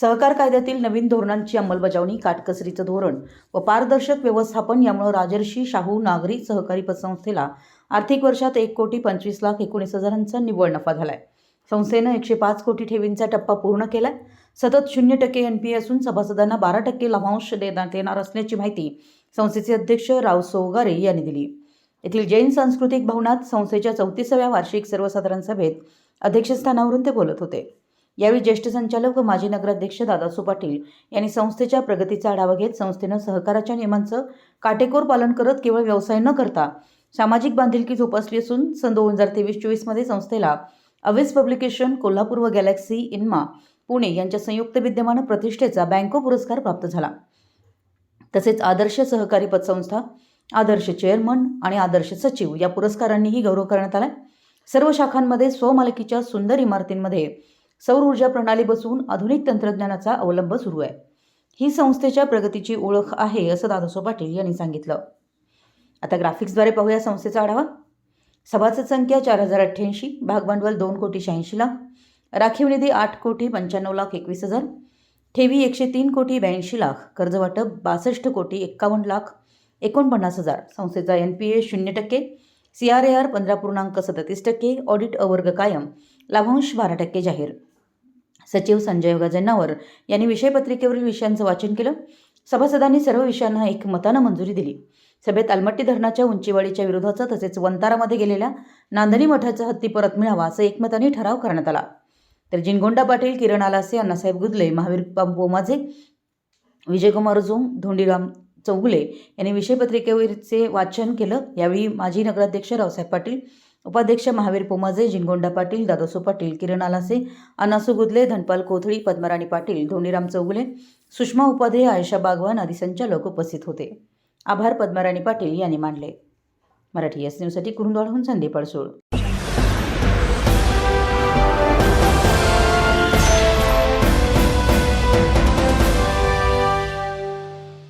सहकार कायद्यातील नवीन धोरणांची अंमलबजावणी काटकसरीचं धोरण व पारदर्शक व्यवस्थापन यामुळे राजर्षी शाहू नागरी सहकारी पतसंस्थेला आर्थिक वर्षात एक कोटी पंचवीस लाख एकोणीस हजारांचा निव्वळ नफा झालाय. संस्थेनं एकशे पाच कोटी ठेवींचा टप्पा पूर्ण केलाय. सतत शून्य टक्के एन पी असून सभासदांना बारा टक्के लाभांश देण्यात येणार असल्याची माहिती संस्थेचे अध्यक्ष राव सोगारे यांनी दिली. येथील जैन सांस्कृतिक भवनात संस्थेच्या चौतीसाव्या वार्षिक सर्वसाधारण सभेत अध्यक्षस्थानावरून ते बोलत होते. यावेळी ज्येष्ठ संचालक व माजी नगराध्यक्ष दादासू पाटील यांनी संस्थेच्या प्रगतीचा आढावा घेत संस्थेनं सहकाराच्या नियमांचं काटेकोर पालन करत केवळ व्यवसाय न करता सामाजिक बांधिलकी जोपासली असून सन दोन हजार तेवीस चोवीसमध्ये संस्थेला अवेस पब्लिकेशन कोल्हापूर व गॅलेक्सी इन्मा पुणे यांच्या संयुक्त विद्यमान प्रतिष्ठेचा बँको पुरस्कार प्राप्त झाला. तसेच आदर्श सहकारी पतसंस्था आदर्श चेअरमन आणि आदर्श सचिव या पुरस्कारांनीही गौरव करण्यात आला सर्व शाखांमध्ये स्वमालकीच्या सुंदर इमारतींमध्ये सौर ऊर्जा प्रणाली बसवून आधुनिक तंत्रज्ञानाचा अवलंब सुरू आहे. ही संस्थेच्या प्रगतीची ओळख आहे असं दादासो पाटील यांनी सांगितलं. आता ग्राफिक्सद्वारे पाहूया संस्थेचा आढावा. सभासद संख्या चार हजार अठ्ठ्याऐंशी भागभांडवल दोन कोटी शहाऐंशी लाख राखीव निधी आठ कोटी पंच्याण्णव लाख एकवीस हजार ठेवी एकशे तीन कोटी ब्याऐंशी लाख कर्जवाटप बासष्ट कोटी एक्कावन्न लाख एकोणपन्नास हजार. संस्थेचा एन पी ए शून्य टक्के सी आर ए आर पंधरा पूर्णांक सदतीस टक्के ऑडिट अवर्ग कायम लाभांश बारा टक्के जाहीर. सचिव संजय गजन्नावर यांनी विषयपत्रिकेवरील विषयांचं वाचन केलं. सभासदांनी सर्व विषयांना एक मतानं मंजुरी दिली. सभेत अलमट्टी धरणाच्या उंचीवाडीच्या विरोधाचं तसेच वंतारामध्ये गेलेल्या नांदणी मठाचा हत्ती परत मिळावा असं एकमताने ठराव करण्यात आला. तर जिनगोंडा पाटील किरण आलासे अण्णासाहेब गुदले महावीर बोमाझे विजयकुमार जोम धोंडीराम चौगुले यांनी विषयपत्रिकेवरचे वाचन केलं. यावेळी माजी नगराध्यक्ष रावसाहेब पाटील उपाध्यक्ष महावीर पोमाजे जिनगोंडा पाटील दादासू पाटील किरण आलासे अनासू गुदले धनपाल कोथळी पद्मराणी पाटील धोनीराम चौगुले सुषमा उपाध्ये आयशा बागवान आदी संचालक उपस्थित होते. आभार पद्मराणी पाटील यांनी मानले. मराठी एस न्यूजसाठी कुरुंदवाडहून संदीप अडसूळ.